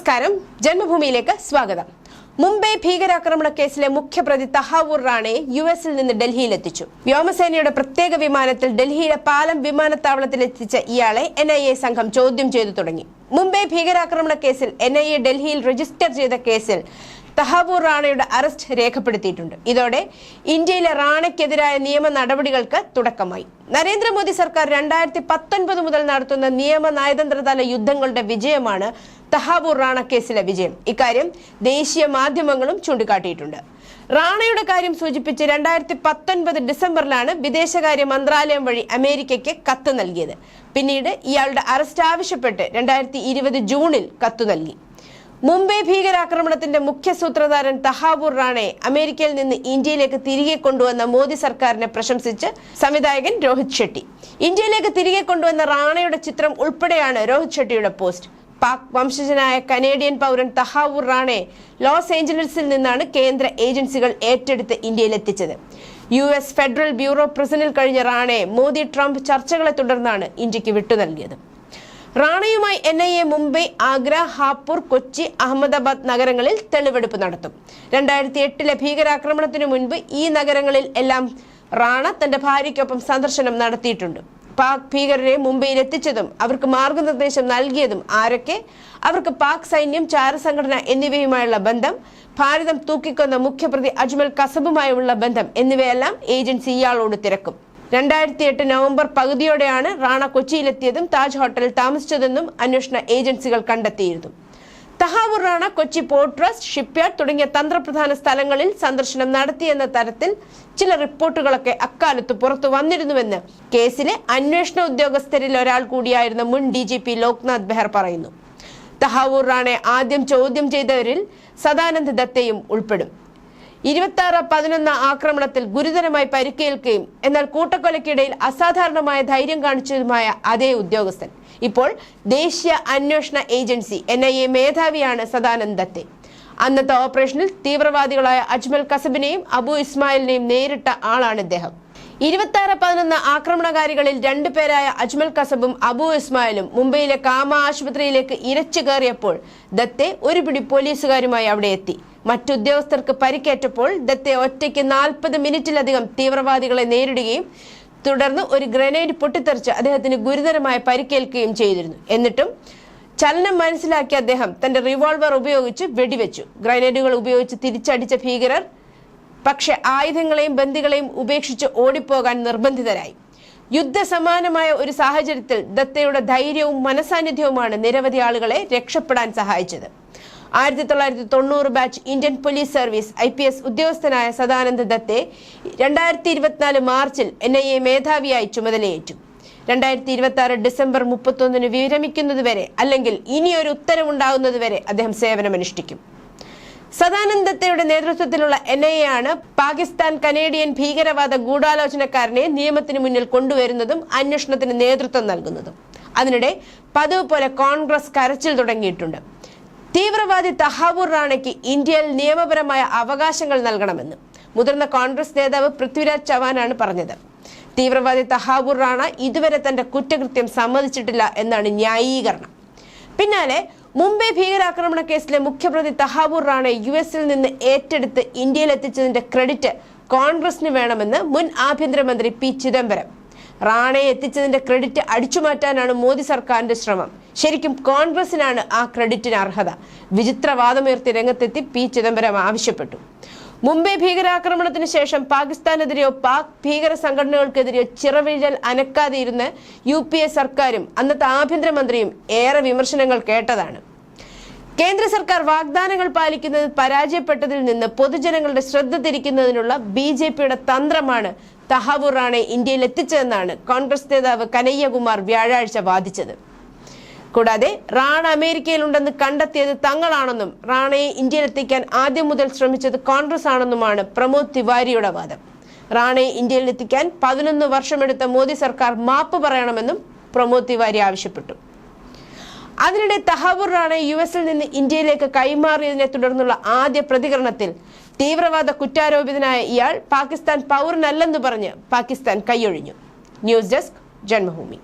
നമസ്കാരം. ജന്മഭൂമിയിലേക്ക് സ്വാഗതം. മുംബൈ ഭീകരാക്രമണ കേസിലെ മുഖ്യപ്രതി തഹാവൂർ റാണെ യു എസിൽ നിന്ന് ഡൽഹിയിലെത്തിച്ചു. വ്യോമസേനയുടെ പ്രത്യേക വിമാനത്തിൽ ഡൽഹിയിലെ പാലം വിമാനത്താവളത്തിൽ എത്തിച്ച ഇയാളെ എൻ സംഘം ചോദ്യം ചെയ്തു തുടങ്ങി. മുംബൈ ഭീകരാക്രമണ കേസിൽ എൻ ഡൽഹിയിൽ രജിസ്റ്റർ ചെയ്ത കേസിൽ തഹാവൂർ റാണയുടെ അറസ്റ്റ് രേഖപ്പെടുത്തിയിട്ടുണ്ട്. ഇതോടെ ഇന്ത്യയിലെ റാണയ്ക്കെതിരായ നിയമ നടപടികൾക്ക് തുടക്കമായി. നരേന്ദ്രമോദി സർക്കാർ രണ്ടായിരത്തി പത്തൊൻപത് മുതൽ നടത്തുന്ന നിയമ നയതന്ത്രതല യുദ്ധങ്ങളുടെ വിജയമാണ് തഹാബൂർ റാണ കേസിലെ വിജയം. ഇക്കാര്യം ദേശീയ മാധ്യമങ്ങളും ചൂണ്ടിക്കാട്ടിയിട്ടുണ്ട്. റാണയുടെ കാര്യം സൂചിപ്പിച്ച് രണ്ടായിരത്തി പത്തൊൻപത് ഡിസംബറിലാണ് വിദേശകാര്യ മന്ത്രാലയം വഴി അമേരിക്കയ്ക്ക് കത്ത് നൽകിയത്. പിന്നീട് ഇയാളുടെ അറസ്റ്റ് ആവശ്യപ്പെട്ട് രണ്ടായിരത്തി ഇരുപത് ജൂണിൽ കത്തു നൽകി. മുംബൈ ഭീകരാക്രമണത്തിന്റെ മുഖ്യ സൂത്രധാരൻ തഹാബൂർ റാണെ അമേരിക്കയിൽ നിന്ന് ഇന്ത്യയിലേക്ക് തിരികെ കൊണ്ടുവന്ന മോദി സർക്കാരിനെ പ്രശംസിച്ച് സംവിധായകൻ രോഹിത് ഷെട്ടി. ഇന്ത്യയിലേക്ക് തിരികെ കൊണ്ടുവന്ന റാണയുടെ ചിത്രം ഉൾപ്പെടെയാണ് രോഹിത് ഷെട്ടിയുടെ പോസ്റ്റ്. പാക് വംശജനായ കനേഡിയൻ പൗരൻ തഹാവൂർ റാണെ ലോസ് ഏഞ്ചലസിൽ നിന്നാണ് കേന്ദ്ര ഏജൻസികൾ ഏറ്റെടുത്ത് ഇന്ത്യയിലെത്തിച്ചത്. യു എസ് ഫെഡറൽ ബ്യൂറോ പ്രസിഡന്റിൽ കഴിഞ്ഞ റാണെ മോദി ട്രംപ് ചർച്ചകളെ തുടർന്നാണ് ഇന്ത്യയ്ക്ക് വിട്ടു നൽകിയത്. റാണയുമായി N I A Mumbai Agra Hapur Kochi Ahmedabad നഗരങ്ങളിൽ തെളിവെടുപ്പ് നടത്തും. രണ്ടായിരത്തി എട്ടിലെ ഭീകരാക്രമണത്തിനു മുൻപ് ഈ നഗരങ്ങളിൽ എല്ലാം റാണ തന്റെ ഭാര്യയ്ക്കൊപ്പം സന്ദർശനം നടത്തിയിട്ടുണ്ട്. പാക് ഭീകരരെ മുംബൈയിൽ എത്തിച്ചതും അവർക്ക് മാർഗനിർദ്ദേശം നൽകിയതും ആരൊക്കെ? അവർക്ക് പാക് സൈന്യം ചാരസംഘടന എന്നിവയുമായുള്ള ബന്ധം ഭാരതം തൂക്കിക്കൊന്ന മുഖ്യപ്രതി അജ്മൽ കസബുമായുള്ള ബന്ധം എന്നിവയെല്ലാം ഏജൻസി ഇയാളോട് തിരക്കും. രണ്ടായിരത്തി എട്ട് നവംബർ പകുതിയോടെയാണ് റാണ കൊച്ചിയിലെത്തിയതും താജ് ഹോട്ടലിൽ താമസിച്ചതെന്നും അന്വേഷണ ഏജൻസികൾ കണ്ടെത്തിയിരുന്നു. Tahawwur Rana Kochi port trust shipyard തുടങ്ങിയ തന്ത്രപ്രധാന സ്ഥലങ്ങളിൽ സന്ദർശനം നടത്തിയെന്ന തരത്തിൽ ചില റിപ്പോർട്ടുകളൊക്കെ അക്കാലത്ത് പുറത്തു വന്നിരുന്നുവെന്ന് കേസിലെ അന്വേഷണ ഉദ്യോഗസ്ഥരിൽ ഒരാൾ കൂടിയായിരുന്ന മുൻ D G P Loknath Behera പറയുന്നു. തഹാവൂർ റാണെ ആദ്യം ചോദ്യം ചെയ്തവരിൽ സദാനന്ദ് ദത്തയും ഉൾപ്പെടും. ഇരുപത്തി ആറ് പതിനൊന്ന് ആക്രമണത്തിൽ ഗുരുതരമായി പരിക്കേൽക്കുകയും എന്നാൽ കൂട്ടക്കൊലയ്ക്കിടയിൽ അസാധാരണമായ ധൈര്യം കാണിച്ചതുമായ അതേ ഉദ്യോഗസ്ഥൻ. ഇപ്പോൾ ദേശീയ അന്വേഷണ ഏജൻസി എൻ ഐ എ മേധാവിയാണ് സദാനന്ദത്തെ. അന്നത്തെ ഓപ്പറേഷനിൽ തീവ്രവാദികളായ അജ്മൽ കസബിനെയും അബു ഇസ്മായിലിനെയും നേരിട്ട ആളാണ് ഇദ്ദേഹം. ഇരുപത്തി ആറ് പതിനൊന്ന് ആക്രമണകാരികളിൽ രണ്ടുപേരായ അജ്മൽ കസബും അബു ഇസ്മായിലും മുംബൈയിലെ കാമ ആശുപത്രിയിലേക്ക് ഇരച്ചു കയറിയപ്പോൾ ദത്തെ ഒരു പിടി പോലീസുകാരുമായി അവിടെ എത്തി. മറ്റുദ്യോഗസ്ഥർക്ക് പരിക്കേറ്റപ്പോൾ ദത്തെ ഒറ്റയ്ക്ക് നാൽപ്പത് മിനിറ്റിലധികം തീവ്രവാദികളെ നേരിടുകയും തുടർന്ന് ഒരു ഗ്രനേഡ് പൊട്ടിത്തെറിച്ച് അദ്ദേഹത്തിന് ഗുരുതരമായ പരിക്കേൽക്കുകയും ചെയ്തിരുന്നു. എന്നിട്ടും ചലനം മനസ്സിലാക്കിയ അദ്ദേഹം തന്റെ റിവോൾവർ ഉപയോഗിച്ച് വെടിവെച്ചു. ഗ്രനേഡുകൾ ഉപയോഗിച്ച് തിരിച്ചടിച്ച ഭീകരർ പക്ഷെ ആയുധങ്ങളെയും ബന്ദികളെയും ഉപേക്ഷിച്ച് ഓടിപ്പോകാൻ നിർബന്ധിതരായി. യുദ്ധസമാനമായ ഒരു സാഹചര്യത്തിൽ ദത്തയുടെ ധൈര്യവും മനസാന്നിധ്യവുമാണ് നിരവധി ആളുകളെ രക്ഷപ്പെടാൻ സഹായിച്ചത്. ആയിരത്തി തൊള്ളായിരത്തി തൊണ്ണൂറ് batch Indian police service I P S ഉദ്യോഗസ്ഥനായ സദാനന്ദ ദത്തെ രണ്ടായിരത്തി ഇരുപത്തിനാല് മാർച്ചിൽ എൻ ഐ എ മേധാവിയായി ചുമതലയേറ്റു. രണ്ടായിരത്തി ഇരുപത്തി ആറ് ഡിസംബർ മുപ്പത്തൊന്നിന് വിരമിക്കുന്നതുവരെ അല്ലെങ്കിൽ ഇനിയൊരു ഉത്തരവുണ്ടാകുന്നതുവരെ അദ്ദേഹം സേവനമനുഷ്ഠിക്കും. സദാനന്ദ് ദത്തയുടെ നേതൃത്വത്തിലുള്ള എൻ ഐ എ ആണ് പാകിസ്ഥാൻ കനേഡിയൻ ഭീകരവാദ ഗൂഢാലോചനക്കാരനെ നിയമത്തിന് മുന്നിൽ കൊണ്ടുവരുന്നതും അന്വേഷണത്തിന് നേതൃത്വം നൽകുന്നതും. അതിനിടെ പതിവ് പോലെ കോൺഗ്രസ് കരച്ചിൽ തുടങ്ങിയിട്ടുണ്ട്. തീവ്രവാദി തഹാവൂർ റാണയ്ക്ക് ഇന്ത്യയിൽ നിയമപരമായ അവകാശങ്ങൾ നൽകണമെന്ന് മുതിർന്ന കോൺഗ്രസ് നേതാവ് പൃഥ്വിരാജ് ചവാനാണ് പറഞ്ഞത്. തീവ്രവാദി തഹാവൂർ റാണ ഇതുവരെ തന്റെ കുറ്റകൃത്യം സമ്മതിച്ചിട്ടില്ല എന്നാണ് ന്യായീകരണം. പിന്നാലെ മുംബൈ ഭീകരാക്രമണ കേസിലെ മുഖ്യപ്രതി തഹാബൂർ റാണെ യു എസിൽ നിന്ന് ഏറ്റെടുത്ത് ഇന്ത്യയിൽ എത്തിച്ചതിന്റെ ക്രെഡിറ്റ് കോൺഗ്രസിന് വേണമെന്ന് മുൻ ആഭ്യന്തരമന്ത്രി പി ചിദംബരം. റാണെ എത്തിച്ചതിന്റെ ക്രെഡിറ്റ് അടിച്ചുമാറ്റാനാണ് മോദി സർക്കാരിന്റെ ശ്രമം. ശരിക്കും കോൺഗ്രസിനാണ് ആ ക്രെഡിറ്റിന് അർഹത. വിചിത്രവാദമുയർത്തി രംഗത്തെത്തി പി ചിദംബരം ആവശ്യപ്പെട്ടു. മുംബൈ ഭീകരാക്രമണത്തിന് ശേഷം പാകിസ്ഥാനെതിരെയോ പാക് ഭീകര സംഘടനകൾക്കെതിരെയോ ചിറവിഴൽ അനക്കാതെയിരുന്ന യു പി എ സർക്കാരും അന്നത്തെ ആഭ്യന്തരമന്ത്രിയും ഏറെ വിമർശനങ്ങൾ കേട്ടതാണ്. കേന്ദ്ര സർക്കാർ വാഗ്ദാനങ്ങൾ പാലിക്കുന്നതിൽ പരാജയപ്പെട്ടതിൽ നിന്ന് പൊതുജനങ്ങളുടെ ശ്രദ്ധ തിരിക്കുന്നതിനുള്ള ബി ജെ പിയുടെ തന്ത്രമാണ് തഹാവൂർ റാണെ ഇന്ത്യയിൽ എത്തിച്ചതെന്നാണ് കോൺഗ്രസ് നേതാവ് കനയ്യകുമാർ വ്യാഴാഴ്ച വാദിച്ചത്. കൂടാതെ റാണ അമേരിക്കയിലുണ്ടെന്ന് കണ്ടെത്തിയത് തങ്ങളാണെന്നും റാണയെ ഇന്ത്യയിലെത്തിക്കാൻ ആദ്യം മുതൽ ശ്രമിച്ചത് കോൺഗ്രസ് ആണെന്നുമാണ് പ്രമോദ് തിവാരിയുടെ വാദം. റാണയെ ഇന്ത്യയിലെത്തിക്കാൻ പതിനൊന്ന് വർഷമെടുത്ത മോദി സർക്കാർ മാപ്പ് പറയണമെന്നും പ്രമോദ് തിവാരി ആവശ്യപ്പെട്ടു. അതിനിടെ തഹാവൂർ റാണെ യു എസിൽ നിന്ന് ഇന്ത്യയിലേക്ക് കൈമാറിയതിനെ തുടർന്നുള്ള ആദ്യ പ്രതികരണത്തിൽ തീവ്രവാദ കുറ്റാരോപിതനായ ഇയാൾ പാകിസ്ഥാൻ പൗരനല്ലെന്ന് പറഞ്ഞ് പാകിസ്ഥാൻ കൈയൊഴിഞ്ഞു. News desk Janmabhumi.